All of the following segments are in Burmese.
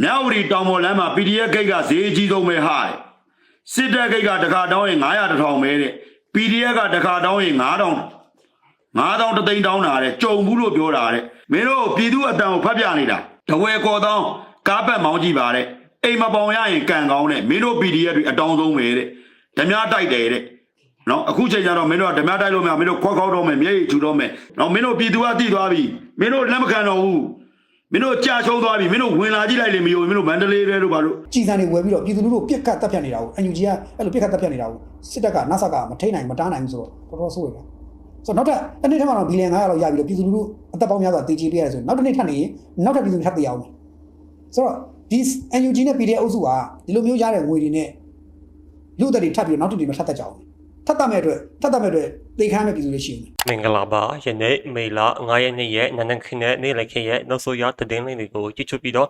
မြဝတီတောင်ပေါ်လမ်းမှာ PDF ဂိတ်ကဈေးအကြီးဆုံးပဲဟာတဲ့စစ်တပ်ဂိတ်ကတခါတောင်းရင်900တစ်ထောင်ပဲတဲ့ PDF ကတခါတောင်းရင်9000 9000တသိန်းတောင်းတာတဲ့ကြုံဘူးလို့ပြောတာတဲ့မင်းတို့ပြည်သူအတန်ကိုဖတ်ပြနေတာတဝဲကော်တောင်းကားပတ်မောင်းကြည့်ပါတဲ့အိမ်မပေါင်ရရင်ကန်ကောင်းတဲ့မင်းတို့ PDF တွေအတောင်းဆုံးပဲတဲ့ဓမြတိုက်တယ်တဲ့နော်အခုချိန်ကျတော့မင်းတို့ကဓမြတိုက်လို့မရမင်းတို့ခွက်ခေါက်တော့မယ်မျက်ရည်ထူတော့မယ်နော်မင်းတို့ပြည်သူကတိသွားပြီမင်းတို့လက်မခံတော့ဘူး မင်းတို့ကြာရှုံးသွားပြီမင်းတို့ဝင်လာကြည့်လိုက်လေမယိုမင်းတို့မန္တလေးတွေတို့ဘာလို့ကြည်စံတွေဝယ်ပြီးတော့ပြည်သူလူထုကိုပြစ်ခတ်တပ်ဖြတ်နေတာကိုအန်ယူဂျီကအဲ့လိုပြစ်ခတ်တပ်ဖြတ်နေတာကိုစစ်တပ်ကနဆကမထိန်နိုင်မတားနိုင်ဘူးဆိုတော့တော်တော်ဆိုးရပါဆိုတော့နောက်ထပ်တစ်နေ့ထပ်မှတော့ဘီလီယံ900လောက်ရပြီးတော့ပြည်သူလူထုအသက်ပေါင်းများစွာတည်ကြည်ပေးရတယ်ဆိုရင်နောက်တစ်နေ့ထပ်နေရင်နောက်ထပ်ပြည်သူတွေထပ်တည်အောင်မယ်ဆိုတော့ဒီ NUG နဲ့ PDF အုပ်စုကဒီလိုမျိုးရတဲ့ငွေတွေနဲ့လူအသက်တွေထပ်ပြီးတော့နောက်တစ်နေ့မထပ်တတ်ကြအောင် ထပ်တတ်မဲ့အတွက်ထပ်တတ်မဲ့အတွက်သိခမ်းမဲ့ပြည်သူတွေရှိနေတယ်မင်္ဂလာပါယနေ့မေလ9ရက်နေ့ရဲ့နနက်ခင်းနဲ့နေ့လည်ခင်းရဲ့နောက်ဆုံးရသတင်းလေးတွေကိုကြည့်ချပြီးတော့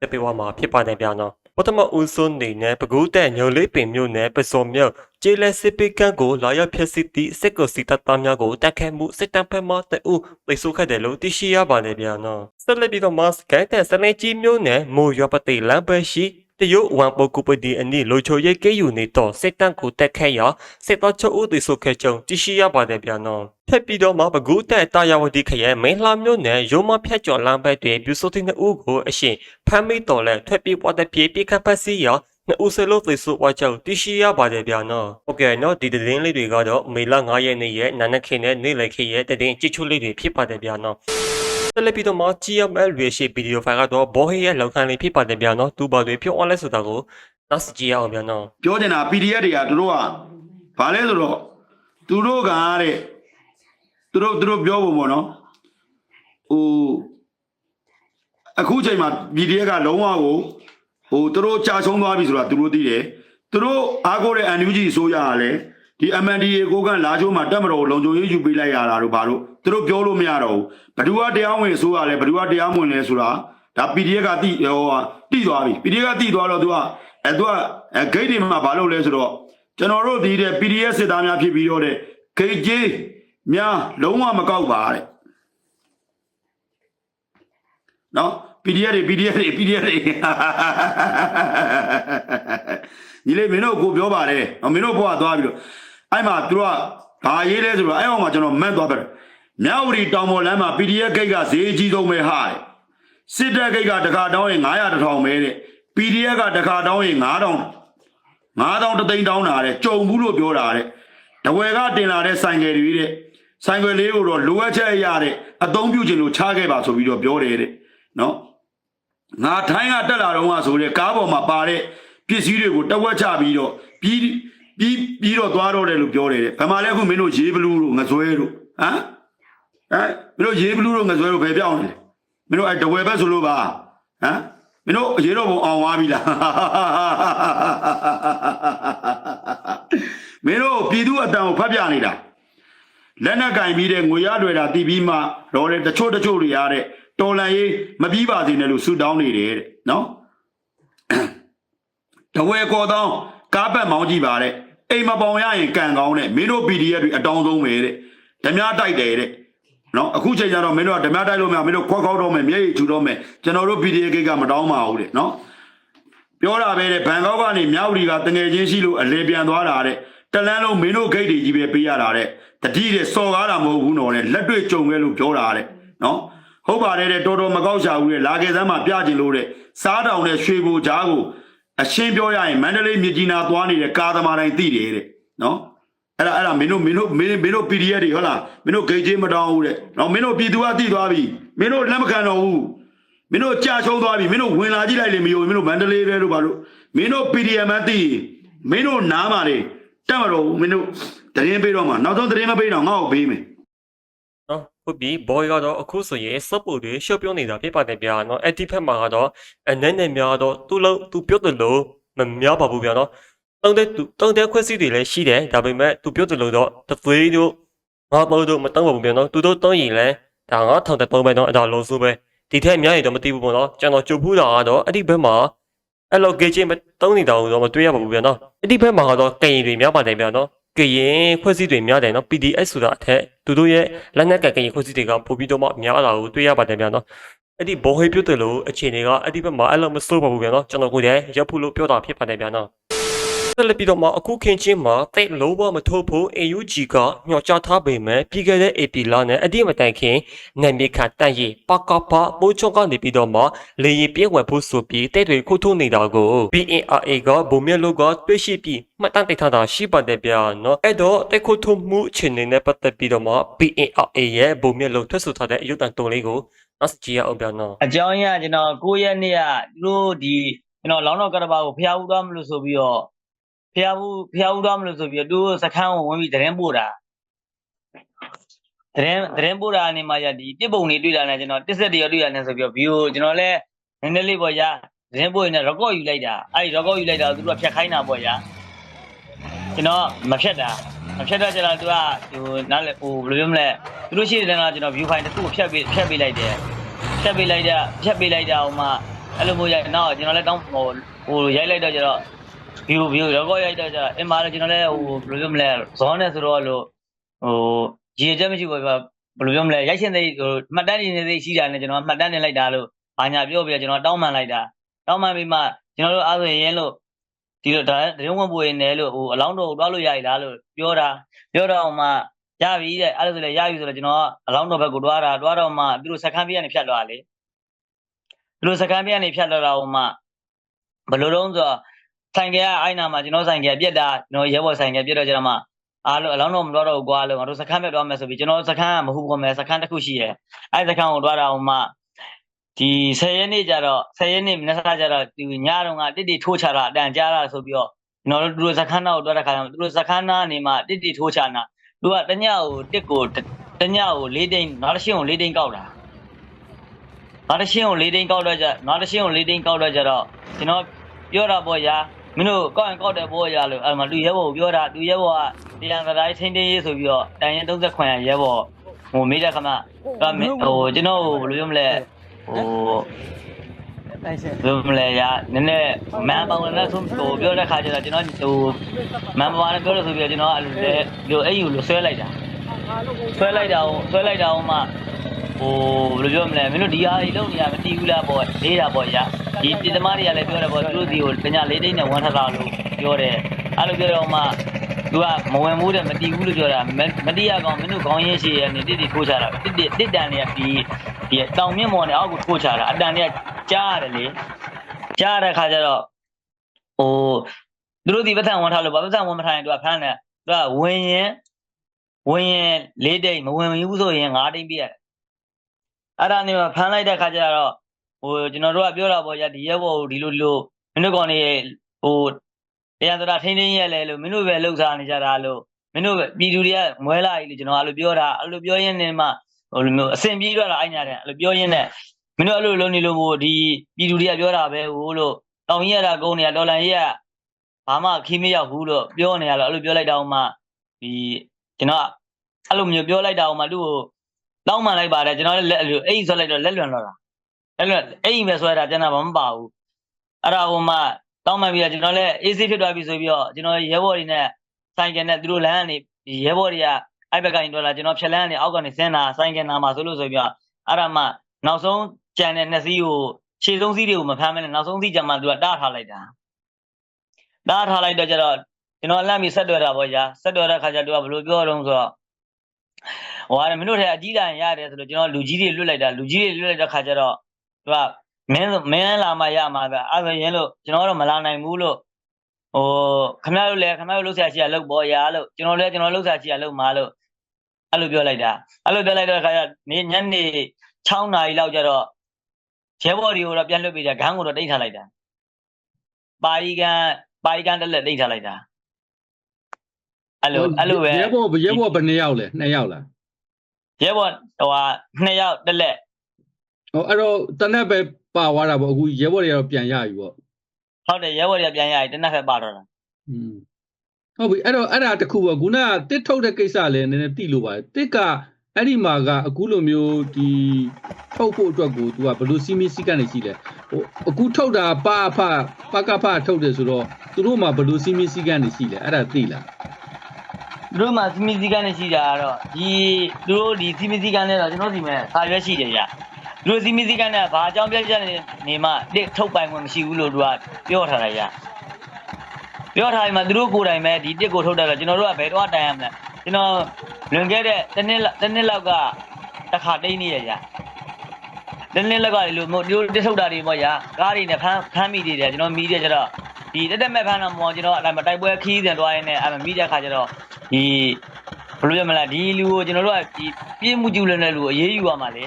တက်ပေးသွားမှာဖြစ်ပါတယ်ဗျာနော်ပထမဦးဆုံးနေနဲ့ပကူးတဲ့ညိုလေးပင်မြို့နယ်ပစော်မြို့ကျေးလက်စစ်ပိကန့်ကိုလာရောက်ဖျက်ဆီးသည့်စစ်ကောစီတပ်သားများကိုတိုက်ခိုက်မှုစစ်တပ်ဖက်မှတအုပ်ပိတ်ဆို့ခဲ့တယ်လို့သိရှိရပါတယ်ဗျာနော်ဆက်လက်ပြီးတော့မတ်ကိုင်းတဲ့စနေကြီးမြို့နယ်မိုးရပတိလမ်းပဲရှိ တရုတ်ဝန်ပုတ်ကူပဒီအနီလိုချိုရိတ်ကေယူနေတော့စစ်တပ်ကိုတက်ခဲ့ရာစစ်တော်ချုပ်ဦးသိဆိုခဲ့ကြုံသိရှိရပါတယ်ဗျာနော်ထပ်ပြီးတော့မှပကူးတဲ့တာယာဝတီခရဲမင်းလှမြို့နယ်ရုံမဖြတ်ကျော်လမ်းဘက်တွင်ပြူစိုးတဲ့ဦးကိုအရှင်ဖမ်းမိတော်လဲထွက်ပြေးပွားတဲ့ပြေးပြခတ်ပတ်စီရာနှစ်ဦးစလုံးသိဆိုဝါကြောင့်သိရှိရပါတယ်ဗျာနော်ဟုတ်ကဲ့နော်ဒီသတင်းလေးတွေကတော့မေလ9ရက်နေ့ရဲ့နာနက်ခင်းနဲ့နေ့လည်ခင်းရဲ့တည်င်းကြည့်ချုလေးတွေဖြစ်ပါတယ်ဗျာနော် ဆက်လက်ပြီးတော့မှ GML ရေရှိဗီဒီယိုဖိုင်ကတော့ဘောဟေးရဲ့လောက်ခံလေးဖြစ်ပါတယ်ဗျာနော်သူ့ဘာတွေပြောအောင်လဲဆိုတာကိုနောက်စကြည့်ရအောင်ဗျာနော်ပြောချင်တာ PDF တွေကသူတို့ကဘာလဲဆိုတော့သူတို့ကတဲ့သူတို့သူတို့ပြောဖို့ပေါ့နော်ဟိုအခုချိန်မှာ PDF ကလုံးဝကိုဟိုသူတို့ကြာဆုံးသွားပြီဆိုတာသူတို့သိတယ်သူတို့အားကိုးတဲ့ NUG ဆိုရတာလေဒီ MNDA ကိုကလာချိုးမှာတက်မတော်ကိုလုံခြုံရေးယူပေးလိုက်ရတာတို့ဘာလို့ သူတို့ပြောလို့မရတော့ဘူးဘယ်သူကတရားဝင်ဆိုရလဲဘယ်သူကတရားမဝင်လဲဆိုတာဒါ PDF ကတိဟိုဟာတိသွားပြီ PDF ကတိသွားတော့သူကအဲသူကအဲဂိတ်တွေမှာဘာလုပ်လဲဆိုတော့ကျွန်တော်တို့ဒီတဲ့ PDF စစ်သားများဖြစ်ပြီးတော့တဲ့ဂိတ်ကြီးများလုံးဝမကောက်ပါတဲ့နော် PDF တွေ PDF တွေ PDF တွေညီလေးမင်းတို့ကိုပြောပါတယ်နော်မင်းတို့ဘွားသွားပြီးတော့အဲ့မှာသူကဘာရေးလဲဆိုတော့အဲ့အောင်မှာကျွန်တော်မန့်သွားပြတယ် မြဝတီတောင်ပေါ်လမ်းမှာ PDF ဂိတ်ကဈေးအကြီးဆုံးပဲဟာတဲ့စစ်တပ်ဂိတ်ကတခါတောင်းရင်900တစ်ထောင်ပဲတဲ့ PDF ကတခါတောင်းရင်9000 9000တသိန်းတောင်းတာတဲ့ကြုံဘူးလို့ပြောတာတဲ့တဝယ်ကတင်လာတဲ့ဆိုင်ကယ်တွေတဲ့ဆိုင်ကယ်လေးကိုတော့လိုအပ်ချက်ရတဲ့အသုံးပြုခြင်းလို့ချခဲ့ပါဆိုပြီးတော့ပြောတယ်တဲ့နော်ငါထိုင်းကတက်လာတော့ကဆိုတဲ့ကားပေါ်မှာပါတဲ့ပစ္စည်းတွေကိုတဝက်ချပြီးတော့ပြီးပြီးပြီးတော့သွားတော့တယ်လို့ပြောတယ်တဲ့ဘယ်မှာလဲအခုမင်းတို့ရေးဘလူးတို့ငဇွဲတို့ဟမ် ဟမ်မင်းတို့ရေးဘလူးတို့ငဇွဲတို့ဘယ်ပြောင်းလဲမင်းတို့အဲတဝယ်ဘက်ဆိုလို့ပါဟမ်မင်းတို့ရေတော့ဘုံအောင်သွားပြီလားမင်းတို့ပြည်သူအတန်ကိုဖတ်ပြနေတာလက်နက်ကင်ပြီးတဲ့ငွေရတွေတာတည်ပြီးမှတော့တဲ့တချို့တချို့တွေရတဲ့တော်လန်ရေးမပြီးပါစေနဲ့လို့ဆူတောင်းနေတယ်တဲ့နော်တဝဲကော်တောင်းကားပတ်မောင်းကြည့်ပါတဲ့အိမ်မပေါင်ရရင်ကန်ကောင်းတဲ့မင်းတို့ PDF တွေအတောင်းဆုံးပဲတဲ့ဓမြတိုက်တယ်တဲ့ နော်အခုချိန်ကျတော့မင်းတို့ကဓမြတိုက်လို့မရမင်းတို့ခွက်ခေါက်တော့မယ်မျက်ရည်ထူတော့မယ်ကျွန်တော်တို့ PDF ကိတ်ကမတောင်းပါဘူးတဲ့နော်ပြောတာပဲတဲ့ဘန်ကောက်ကနေမြောက်ဒီကတငယ်ချင်းရှိလို့အလေပြန်သွားတာတဲ့တလန်းလုံးမင်းတို့ဂိတ်တွေကြီးပဲပေးရတာတဲ့တတိတဲ့စော်ကားတာမဟုတ်ဘူးနော်တဲ့လက်တွေ့ကြုံခဲ့လို့ပြောတာတဲ့နော်ဟုတ်ပါတယ်တဲ့တော်တော်မကောက်ရှာဘူးတဲ့လာခဲ့စမ်းမှာပြကျင်လို့တဲ့စားတောင်နဲ့ရွှေဘိုကြားကိုအရှင်းပြောရရင်မန္တလေးမြကြီးနာသွားနေတဲ့ကားသမားတိုင်းသိတယ်တဲ့နော် အဲ့ဒါအဲ့ဒါမင်းတို့မင်းတို့မင်းမင်းတို့ PDF တွေဟုတ်လားမင်းတို့ဂိတ်ချင်းမတောင်းဘူးတဲ့နော်မင်းတို့ပြည်သူကသိသွားပြီမင်းတို့လက်မခံတော့ဘူးမင်းတို့ကြာရှုံးသွားပြီမင်းတို့ဝင်လာကြည့်လိုက်လေမယိုမင်းတို့မန္တလေးပဲတို့ဘာလို့မင်းတို့ PDM အသိမင်းတို့နားမှာလေတက်မတော့ဘူးမင်းတို့တရင်ပေးတော့မှာနောက်ဆုံးတရင်မပေးတော့ငါ့ကိုပေးမယ်နော်ဟုတ်ပြီဘော်ကတော့အခုဆိုရင်စပ်ပူတွေရှော့ပြောနေတာဖြစ်ပါတယ်ဗျာနော်အဲ့ဒီဖက်မှာကတော့အနေနဲ့များတော့သူ့လုံးသူပြောတယ်လို့မများပါဘူးဗျာနော် တုံးတဲ့သူတုံးတဲ့ခွက်စီတွေလည်းရှိတယ်ဒါပေမဲ့သူပြောတယ်လို့တော့တသွေးတို့ငါပေါ်တို့မတုံးပါဘူးဗျာနော်သူတို့တုံးရင်လည်းဒါငါထောင်တဲ့တုံးပဲနော်အဲ့ဒါလုံးစုပဲဒီထက်အများကြီးတော့မသိဘူးပေါ့နော်ကျွန်တော်ကြုတ်ဖူးတာကတော့အဲ့ဒီဘက်မှာအဲ့လိုဂေးချင်းမတုံးနေတာတော့မတွေ့ရပါဘူးဗျာနော်အဲ့ဒီဘက်မှာကတော့ကရင်တွေများပါတယ်ဗျာနော်ကရင်ဖွဲ့စည်းတွေများတယ်နော် PDF ဆိုတာအထက်သူတို့ရဲ့လက်နက်ကကရင်ဖွဲ့စည်းတွေကပို့ပြီးတော့မှများလာကိုတွေ့ရပါတယ်ဗျာနော်အဲ့ဒီဘောဟေးပြုတ်တယ်လို့အခြေအနေကအဲ့ဒီဘက်မှာအဲ့လိုမစိုးပါဘူးဗျာနော်ကျွန်တော်ကိုယ်တည်းရပ်ဖို့လို့ပြောတာဖြစ်ပါတယ်ဗျာနော် ဆက်လက်ပြီးတော့မှအခုခင်ချင်းမှာတိတ်လုံးဝမထုတ်ဖို့ AUG ကညှော်ကြားထားပေမဲ့ပြီးခဲ့တဲ့ AP လနဲ့အတိမတိုင်ခင်နိုင်မြေခတ်တန့်ရီပကပပိုးချုံကနေပြီးတော့မှလေရင်ပြည့်ဝဖို့ဆိုပြီးတဲ့တွေခုထုနေတာကို BNRA ကဗိုလ်မြတ်လို့ကတွေ့ရှိပြီးမှတ်တမ်းတင်ထားတာရှိပါတယ်ဗျာနော်အဲ့တော့တဲ့ခုထုမှုအခြေအနေနဲ့ပတ်သက်ပြီးတော့မှ BNRA ရဲ့ဗိုလ်မြတ်လို့ထွက်ဆိုထားတဲ့အယူတန်တုံးလေးကိုနောက်စကြည့်ရအောင်ဗျာနော်အကြောင်းရင်းကကျွန်တော်9ရက်နေ့ကသူတို့ဒီကျွန်တော်လောင်းတော်ကတဘာကိုဖျားဦးသွားမလို့ဆိုပြီးတော့ ဖျားဦးဖျားဦးသွားမလို့ဆိုပြီးတော့သူတို့စခန်းကိုဝင်ပြီးသတင်းပို့တာသတင်းသတင်းပို့တာအနေမှာရဒီတစ်ပုံတွေတွေ့တာနဲ့ကျွန်တော်တစ်ဆက်တရတွေ့တာနဲ့ဆိုပြီးတော့ဗီဒီယိုကျွန်တော်လည်းနည်းနည်းလေးပေါ့ရသတင်းပို့ရင်လည်း record ယူလိုက်တာအဲ့ဒီ record ယူလိုက်တာကိုသူတို့ကဖြတ်ခိုင်းတာပေါ့ရကျွန်တော်မဖြတ်တာမဖြတ်တော့ကျတော့သူကဟိုနားလေဟိုဘယ်လိုပြောမလဲသူတို့ရှိတဲ့တော့ကျွန်တော် view file တစ်ခုကိုဖြတ်ပေးဖြတ်ပေးလိုက်တယ်ဖြတ်ပေးလိုက်တာဖြတ်ပေးလိုက်တာဟိုမှအဲ့လိုမျိုးရိုက်နောက်ကျွန်တော်လည်းတောင်းဟိုဟိုရိုက်လိုက်တော့ကျတော့ view view ရောကောရိုက်တော့ကျတော့အင်းမာလည်းကျွန်တော်လည်းဟိုဘယ်လိုပြောမလဲဇောနဲ့ဆိုတော့လို့ဟိုရေချက်မရှိဘူးဘယ်လိုပြောမလဲရိုက်ရှင်သိဟိုမှတ်တမ်းနေသိရှိတာနဲ့ကျွန်တော်မှတ်တမ်းတင်လိုက်တာလို့ဘာညာပြောပြီးတော့ကျွန်တော်တောင်းပန်လိုက်တာတောင်းပန်ပြီးမှကျွန်တော်တို့အားဆိုရင်လို့ဒီလိုဒါတရင်ဝင်ပွေနေလို့ဟိုအလောင်းတော်ကိုတွားလို့ရည်လားလို့ပြောတာပြောတော့မှရပြီတဲ့အဲ့ဒါဆိုလည်းရပြီဆိုတော့ကျွန်တော်ကအလောင်းတော်ဘက်ကိုတွားတာတွားတော့မှသူတို့စခန်းပြည့်ကနေဖြတ်သွားလေသူတို့စကန်ပြကနေဖြတ်လာတာဟိုမှဘယ်လိုတုံးဆိုတော့ ဆိုင်ကအိုင်နာမှာကျွန်တော်ဆိုင်ကပြက်တာကျွန်တော်ရဲဘော်ဆိုင်ကပြက်တော့ကျတော့မှအားလုံးအလောင်းတော့မတော်တော့ဘူးကွာလို့ငါတို့စကန်ပြတ်သွားမယ်ဆိုပြီးကျွန်တော်စကန်ကမဟုတ်ဘူးမယ်စကန်တစ်ခုရှိတယ်အဲ့စကန်ကိုတွားတာဟိုမှဒီ10ရက်နေ့ကျတော့10ရက်နေ့မနေ့ကကျတော့ဒီညတော့ကတစ်တိထိုးချတာအတန်ကြားတာဆိုပြီးတော့ကျွန်တော်တို့သူတို့စကန်နာကိုတွားတဲ့ခါကျတော့သူတို့စကန်နာနေမှာတစ်တိထိုးချနာသူကတညကိုတစ်ကိုတညကို၄တိန်နောက်တစ်ရှင်းကို၄တိန်ကောက်တာငါတရှင်းကို၄တိန်ကောက်တော့ကြငါတရှင်းကို၄တိန်ကောက်တော့ကြတော့ကျွန်တော်ပြောတာပေါ့ရာ မင်းတို့ကောက်ရင်ကောက်တယ်ပေါ့ရာလို့အဲ့မှာလူရဲဘော်ကိုပြောတာလူရဲဘော်ကတရားစတိုင်းချင်းတင်းရေးဆိုပြီးတော့တိုင်ရင်30ခွန်ရရဲဘော်ဟိုမေးတဲ့ခမကမင်းဟိုကျွန်တော်ဘယ်လိုပြောမလဲဟိုဘယ်လိုမလဲရာနည်းနည်းမန်ပေါင်းလည်းဆိုဟိုပြောတဲ့ခါကျတော့ကျွန်တော်ဟိုမန်ပေါင်းလည်းပြောလို့ဆိုပြီးတော့ကျွန်တော်အဲ့လိုလေဒီအဲ့ယူလို့ဆွဲလိုက်တာဆွဲလိုက်တာကိုဆွဲလိုက်တာဟိုမှ ဟိုဘယ်လိုပြောမလဲမင်းတို့ဒီဟာကြီးလုံးနေရမတီးဘူးလားပေါ့လေးတာပေါ့ညာဒီပြည်သမားတွေကလည်းပြောတယ်ပေါ့သူတို့ဒီကိုပညာလေးတိတ်နဲ့ဝမ်းထတာလို့ပြောတယ်အဲ့လိုပြောတော့မှသူကမဝင်ဘူးတဲ့မတီးဘူးလို့ပြောတာမတီးရကောင်မင်းတို့ခေါင်းရင်းရှိရနေတိတိထိုးချတာတစ်တစ်တစ်တန်တွေကဒီဒီတောင်မြင့်မော်နဲ့အောက်ကိုထိုးချတာအတန်တွေကကြားရတယ်လေကြားရတဲ့ခါကျတော့ဟိုသူတို့ဒီပဋ္ဌာန်ဝန်ထားလို့ပါပဋ္ဌာန်ဝန်မထားရင်သူကဖမ်းတယ်သူကဝင်ရင်ဝင်ရင်လေးတိတ်မဝင်ဘူးဆိုရင်၅တိတ်ပြရတယ် အဲ့ဒါနေမှာဖမ်းလိုက်တဲ့ခါကျတော့ဟိုကျွန်တော်တို့ကပြောတာပေါ့ဗျာဒီရက်ဘော်ကိုဒီလိုဒီလိုမင်းတို့ကောင်နေဟိုတရားစရာထိန်းသိမ်းရဲလဲလို့မင်းတို့ပဲလှုပ်ရှားနေကြတာလို့မင်းတို့ပဲပြည်သူတွေကမွဲလာကြီးလို့ကျွန်တော်အဲ့လိုပြောတာအဲ့လိုပြောရင်းနဲ့မှဟိုလိုမျိုးအဆင်ပြေတော့တာအိုင်ညာတယ်အဲ့လိုပြောရင်းနဲ့မင်းတို့အဲ့လိုလုံးနေလို့မို့ဒီပြည်သူတွေကပြောတာပဲဟိုလို့တောင်ကြီးရတာကုန်းနေရဒေါ်လာကြီးကဘာမှခီးမရောက်ဘူးလို့ပြောနေရလို့အဲ့လိုပြောလိုက်တော့မှဒီကျွန်တော်အဲ့လိုမျိုးပြောလိုက်တာမှသူ့ကို တောင်းမှန်လိုက်ပါတယ်ကျွန်တော်လည်းလက်အဲ့လိုအိမ်ဆွဲလိုက်တော့လက်လွန်တော့တာလက်လွန်အိမ်ပဲဆွဲတာကျွန်တော်ဘာမပါဘူးအဲ့ဒါဟိုမှတောင်းမှန်ပြီးတော့ကျွန်တော်လည်းအေးဆေးဖြစ်သွားပြီဆိုပြီးတော့ကျွန်တော်ရဲဘော်တွေနဲ့ဆိုင်ကယ်နဲ့သူတို့လမ်းကနေရဲဘော်တွေကအဲ့ဘက်ကနေတော့လာကျွန်တော်ဖြက်လန်းကနေအောက်ကနေဆင်းတာဆိုင်ကယ်နာမှာဆိုလို့ဆိုပြီးတော့အဲ့ဒါမှနောက်ဆုံးကြံတဲ့နှစ်စီးကိုခြေဆုံးစီးတွေကိုမဖမ်းမနဲ့နောက်ဆုံးစီးကြမှာသူကတားထားလိုက်တာတားထားလိုက်တော့ကျတော့ကျွန်တော်လမ်းပြီးဆက်တွေ့တာပေါ့ညာဆက်တွေ့တဲ့ခါကျသူကဘယ်လိုပြောတော့ဆိုတော့ ဟိုဟာမင်းတို့ထဲအကြီးတန်းရတယ်ဆိုလို့ကျွန်တော်လူကြီးတွေလွတ်လိုက်တာလူကြီးတွေလွတ်လိုက်တဲ့ခါကျတော့သူကမင်းမင်းလာမှရမှာပဲအဲ့ဆိုရင်လို့ကျွန်တော်တော့မလာနိုင်ဘူးလို့ဟိုခမရတို့လည်းခမရတို့လှုပ်ရှားရှိရလှုပ်ပေါ်ရလို့ကျွန်တော်လည်းကျွန်တော်လှုပ်ရှားရှိရလှုပ်မှာလို့အဲ့လိုပြောလိုက်တာအဲ့လိုပြောလိုက်တဲ့ခါကျနေညနေ6နာရီလောက်ကျတော့ရဲဘော်တွေကိုတော့ပြန်လွတ်ပေးတာဂန်းကိုတော့တိတ်ထားလိုက်တာပါရီကန်ပါရီကန်တက်လက်တိတ်ထားလိုက်တာအဲ့လိုအဲ့လိုပဲရဲဘော်ရဲဘော်ဘယ်နှစ်ယောက်လဲနှစ်ယောက်လား ရဲဘော်ဟိုဟာနှစ်ယောက်တက်လက် ဟောအဲ့တော့တနက်ပဲပါသွားတာပေါ့အခုရဲဘော်တွေကတော့ပြန်ရပြီပေါ့ ဟုတ်တယ်ရဲဘော်တွေကပြန်ရရင်တနက်ဖက်ပါတော့တာ อืมဟုတ်ပြီအဲ့တော့အဲ့ဒါတခုပေါ့ခုနကတစ်ထုတ်တဲ့ကိစ္စလည်းနည်းနည်းသိလို့ပါတယ်တစ်ကအဲ့ဒီမှာကအခုလိုမျိုးဒီထုတ်ဖို့အတွက်ကို तू ကဘယ်လိုစီမီစီကနေရှိလဲဟိုအခုထုတ်တာပါအဖပကဖထုတ်တယ်ဆိုတော့သူတို့မှာဘယ်လိုစီမီစီကနေရှိလဲအဲ့ဒါသိလား သူတို့မှာစီမီစီကန်နဲ့ရှိတာကတော့ဒီသူတို့ဒီစီမီစီကန်နဲ့တော့ကျွန်တော်စီမဲ့စာရွက်ရှိတယ်ကြာသူတို့စီမီစီကနဲ့ဘာအကြောင်းပြချက်နေနေမှတစ်ထုတ်ပိုင်ခွင့်မရှိဘူးလို့သူကပြောထားတာရပြောထားရင်မှသူတို့ကိုယ်တိုင်ပဲဒီတစ်ကိုထုတ်တယ်တော့ကျွန်တော်တို့ကဘယ်တော့တိုင်ရမလဲကျွန်တော်လွန်ခဲ့တဲ့တစ်နှစ်တစ်နှစ်လောက်ကတစ်ခါတိတ်နေရရတစ်နှစ်လောက်ကလို့မဟုတ်ဒီလိုတစ်ထုတ်တာတွေပေါ့ညာကားတွေနဲ့ဖမ်းဖမ်းမိသေးတယ်ကျွန်တော်မီးတယ်ကျတော့ဒီတက်တက်မဲ့ဖမ်းတော့မောကျွန်တော်အဲ့မှာတိုက်ပွဲခီးစင်သွားရင်းနဲ့အဲ့မှာမီးတဲ့ခါကျတော့ ဒီဘယ်လိုပြောမလဲဒီလူကိုကျွန်တော်တို့ကဒီပြင်းမှုကျူလွန်တဲ့လူကိုအေးအေးယူရမှာလေ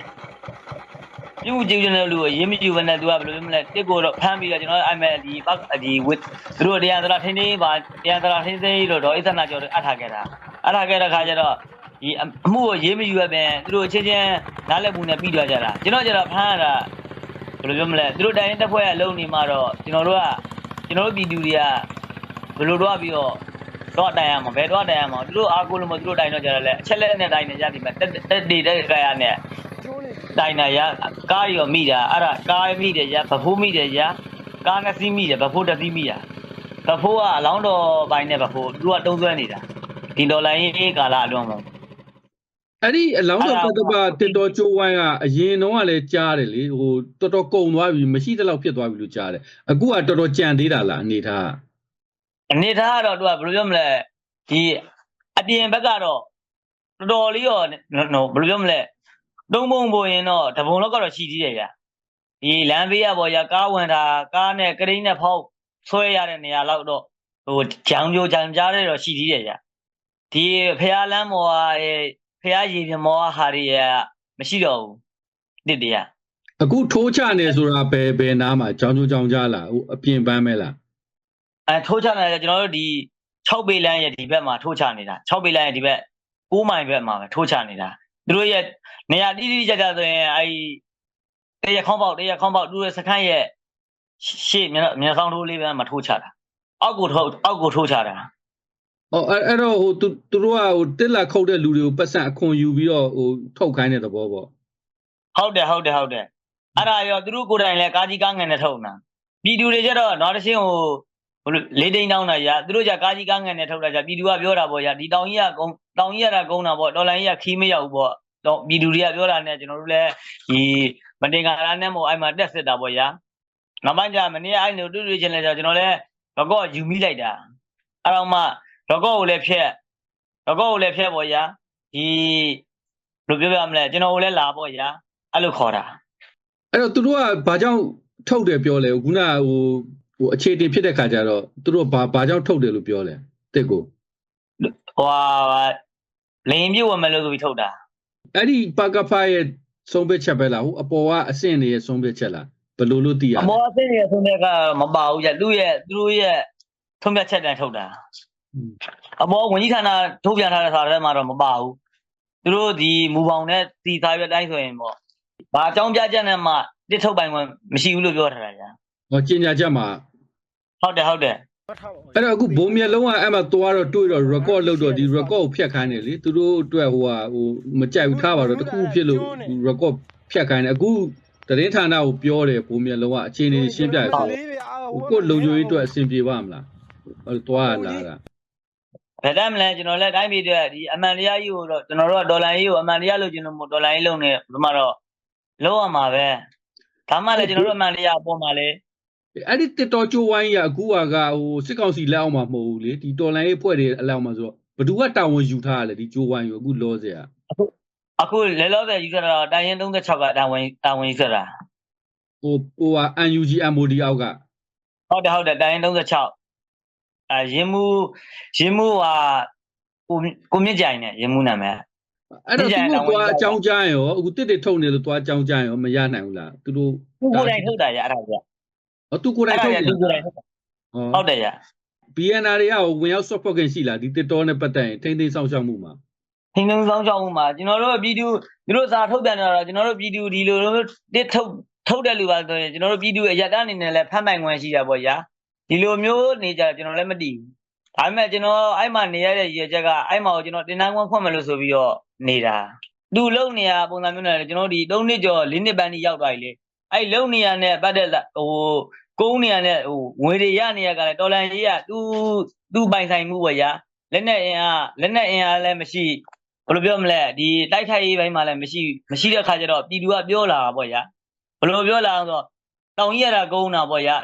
ပြုတ်ကြည့်နေတဲ့လူကိုရေးမကြည့်ဘဲနဲ့သူကဘယ်လိုပြောမလဲတစ်ကိုတော့ဖမ်းပြီးတော့ကျွန်တော်အဲ့မဲ့ဒီပတ်ဒီဝစ်သူတို့တရားသလားထင်းထင်းပါတရားသလားထင်းထင်းလို့တော့ဣသနာကျော်အထားခဲ့တာအထားခဲ့တဲ့ခါကျတော့ဒီအမှုကိုရေးမယူရပဲသူတို့အချင်းချင်းနားလည်မှုနဲ့ပြီးသွားကြတာကျွန်တော်ကျတော့ဖမ်းရတာဘယ်လိုပြောမလဲသူတို့တိုင်းတစ်ဖွဲ့ကလုံနေမှတော့ကျွန်တော်တို့ကကျွန်တော်တို့ပြည်သူတွေကဘယ်လိုတော့ပြီးတော့ တော့တိုင်ရမှာဘယ်တော့တိုင်ရမှာသူတို့အားကိုးလို့မသူတို့တိုင်တော့ကြတယ်လေအချက်လက်နဲ့တိုင်နေကြတယ်မဲ့တက်တက်တေတဲ့ကြရနဲ့တိုင်တာရကားရောမိတာအဲ့ဒါကားမိတယ်ရဗဖိုးမိတယ်ရကားနှစ်စီးမိတယ်ဗဖိုးတစ်စီးမိတာဗဖိုးကအလောင်းတော်ပိုင်းနဲ့ဗဖိုးသူကတုံးသွဲနေတာဒီဒေါ်လာရင်းကာလာအတွန်းမှာအဲ့ဒီအလောင်းတော်အဲ့တဒါတပတင်တော်ကျိုးဝိုင်းကအရင်တော့ကလည်းကြားတယ်လေဟိုတော်တော်ကုံသွားပြီမရှိတဲ့လောက်ဖြစ်သွားပြီလို့ကြားတယ်အခုကတော်တော်ကြံသေးတာလားအနေထား အနေထားကတော့သူကဘယ်လိုပြောမလဲဒီအပြင်ဘက်ကတော့တော်တော်လေးရောနော်ဘယ်လိုပြောမလဲသုံးပုံပုံရင်တော့တပုံလောက်ကတော့ရှိသေးတယ်ဗျဒီလမ်းဘေးရပေါ်ရကားဝင်တာကားနဲ့ကရိန်းနဲ့ဖောက်ဆွဲရတဲ့နေရာလောက်တော့ဟိုဂျံပြိုဂျံကြားတဲ့တော့ရှိသေးတယ်ဗျဒီဖះလမ်းမော်အဲဖះရေပြမော်ဟာတွေရမရှိတော့ဘူးတစ်တည်းရအခုထိုးချနေဆိုတာဘယ်ဘယ်နားမှာကြောင်ကြိုကြောင်ကြားလားဟိုအပြင်ပန်းမဲလား အဲထိုးချနေတာကျွန်တော်တို့ဒီ6ပေလမ်းရဲ့ဒီဘက်မှာထိုးချနေတာ6ပေလမ်းရဲ့ဒီဘက်9မိုင်ဘက်မှာပဲထိုးချနေတာသူတို့ရဲ့နေရာတိတိကျကျဆိုရင်အဲဒီတရခေါင်းပေါက်တရခေါင်းပေါက်သူတို့ရဲ့စခန်းရဲ့ရှေ့မျက်မျက်ဆောင်ထိုးလေးဘက်မှာထိုးချတာအောက်ကိုထိုးအောက်ကိုထိုးချတာ။အော်အဲ့အဲ့တော့ဟိုသူသူတို့ကဟိုတစ်လာခုတ်တဲ့လူတွေကိုပတ်စံအခွန်ယူပြီးတော့ဟိုထုတ်ခိုင်းတဲ့သဘောပေါ့ဟုတ်တယ်ဟုတ်တယ်ဟုတ်တယ်အဲ့ဒါရောသူတို့ကိုယ်တိုင်လည်းကာကြီးကားငယ်နဲ့ထုတ်တာပြည်သူတွေကျတော့နောက်တစ်ရှင်းဟို ဘလို့လေးတိန်တောင်းတာရသူတို့ကြကာကြီးကားငယ်နဲ့ထုတ်တာကြပြည်သူကပြောတာပေါ့ရဒီတောင်ကြီးကကုန်းတောင်ကြီးရတာကုန်းတာပေါ့ဒေါ်လာကြီးကခီးမရောက်ဘူးပေါ့တော့ပြည်သူတွေကပြောတာနဲ့ကျွန်တော်တို့လည်းဒီမတင်ကာရနဲ့မို့အဲ့မှာတက်စစ်တာပေါ့ရနောက်ပိုင်းကျမနေ့အဲ့လိုတွေ့တွေ့ချင်းလဲကျကျွန်တော်လည်းရကော့ယူမိလိုက်တာအဲ့တော့မှရကော့ကိုလည်းဖျက်ရကော့ကိုလည်းဖျက်ပေါ့ရဒီဘယ်လိုပြောပြမလဲကျွန်တော်ကိုလည်းလာပေါ့ရအဲ့လိုခေါ်တာ။အဲ့တော့သူတို့ကဘာကြောင့်ထုတ်တယ်ပြောလဲခုနကဟို ဟိုအခြေတင်ဖြစ်တဲ့ခါကျတော့သူတို့ဘာဘာကြောင့်ထုတ်တယ်လို့ပြောလဲတစ်ကိုဟိုဟာလိန်ပြည့်ဝင်မယ်လို့ဆိုပြီးထုတ်တာအဲ့ဒီပါကဖာရဲ့ဆုံးဖြတ်ချက်ပဲလားဟိုအပေါ်ကအဆင့်တွေရဲ့ဆုံးဖြတ်ချက်လားဘယ်လိုလို့သိရအလဲမောအသိရဲ့ဆုံးတဲ့ကမပါဘူးကြသူ့ရဲ့သူတို့ရဲ့ထုံးပြချက်တန်ထုတ်တာအမောဝင်ကြီးဌာနထုတ်ပြန်ထားတဲ့စာထဲမှာတော့မပါဘူးသူတို့ဒီမူပေါင်းနဲ့စီသားရွက်တိုင်းဆိုရင်ပေါ့ဘာအကြောင်းပြချက်နဲ့မှတစ်ထုတ်ပိုင်ခွင့်မရှိဘူးလို့ပြောထားတာကြာ ဟောကျင်ညာချက်မှာဟုတ်တယ်ဟုတ်တယ်အဲ့တော့အခုဘုံမြက်လုံးကအဲ့မှာသွားတော့တွေ့တော့ record လုပ်တော့ဒီ record ကိုဖျက်ခိုင်းတယ်လေသူတို့အတွက်ဟိုဟာဟိုမကြိုက်ဘူးထားပါတော့တခုဖြစ်လို့ record ဖျက်ခိုင်းတယ်အခုတရင်ဌာနကိုပြောတယ်ဘုံမြက်လုံးကအခြေအနေရှင်းပြတယ်ဆိုတော့ဟိုကိုလုံခြုံရေးအတွက်အဆင်ပြေပါမလားဟိုသွားရလားကဘယ်တမ်းမလဲကျွန်တော်လည်းတိုင်းပြည်အတွက်ဒီအမှန်တရားကြီးကိုတော့ကျွန်တော်တို့ကဒေါ်လာကြီးကိုအမှန်တရားလို့ကျွန်တော်မို့ဒေါ်လာကြီးလုံးနေဒီမှာတော့လုံးရမှာပဲဒါမှလည်းကျွန်တော်တို့အမှန်တရားအပေါ်မှာလည်း အဲ့ဒီတစ်တော်ကျိုးဝိုင်းရအခုကဟိုစစ်ကောင်စီလက်အောက်မှာမဟုတ်ဘူးလေဒီတော်လိုင်းရေးဖွဲ့တွေအလောက်မှာဆိုတော့ဘသူကတာဝန်ယူထားရလဲဒီကျိုးဝိုင်းကိုအခုလောစရာအခုလဲလောဆယ်ယူဆတာတော့တိုင်းရင်36ကတာဝန်တာဝန်ယူဆတာဟိုဟိုဟာ UNG MOD အောက်ကဟုတ်တယ်ဟုတ်တယ်တိုင်းရင်36အဲရင်မှုရင်မှုဟာကိုကိုမြင့်ကြိုင်နဲ့ရင်မှုနာမည်အဲ့တော့ဒီသူကြိုင်တို့တာဝန်သွားယူအကြောင်းကြားရင်ရောအခုတစ်တစ်ထုတ်နေလို့သွားအကြောင်းကြားရင်ရောမရနိုင်ဘူးလားသူတို့ကိုကိုယ်တိုင်ထုတ်တာရအဲ့ဒါက ဟောသူကိုယ်တိုင်ထုတ်အဲ့နေဒါကသူကိုယ်တိုင်ထုတ်တာဟောဟုတ်တယ်ရ BNR တွေကဟိုဝင်ရောက် support ခင်ရှိလားဒီတစ်တော်နဲ့ပတ်သက်ရင်ထိမ့်သိမ်းဆောင်ရှောက်မှုမှာသင်္ကန်းဆောင်ကြောင်းမှုမှာကျွန်တော်တို့ပြည်သူသူတို့စာထုတ်ပြန်တာတော့ကျွန်တော်တို့ပြည်သူဒီလိုလိုတစ်ထုတ်ထုတ်တယ်လို့ပါဆိုရင်ကျွန်တော်တို့ပြည်သူအရက်တန်းအနေနဲ့လည်းဖမ်းပိုင်ခွင့်ရှိတာပေါ့ညာဒီလိုမျိုးနေကြကျွန်တော်လည်းမတည်ဘူးဒါပေမဲ့ကျွန်တော်အဲ့မှာနေရတဲ့ရည်ချက်ကအဲ့မှာကိုကျွန်တော်တင်တန်းခွင့်ဖွင့်မယ်လို့ဆိုပြီးတော့နေတာသူလုံနေရပုံစံမျိုးနဲ့ကျွန်တော်ဒီ၃နှစ်ကျော်၄နှစ်ပန်းကြီးရောက်သွားပြီလေ အဲ့လုံနေရနဲ့ပတ်သက်ဟိုကုန်းနေရနဲ့ဟိုငွေတွေရနေရကလည်းတော်လန်ကြီးကသူသူပိုင်ဆိုင်မှုပေါ့ညာလက်နဲ့အင်အားလက်နဲ့အင်အားလည်းမရှိဘယ်လိုပြောမလဲဒီတိုက်ခိုက်ရေးဘိုင်းမှာလည်းမရှိမရှိတဲ့ခါကျတော့ပြည်သူကပြောလာတာပေါ့ဗျာဘယ်လိုပြောလာအောင်ဆိုတော့တောင်ကြီးရတာကုန်းတာပေါ့ဗျာ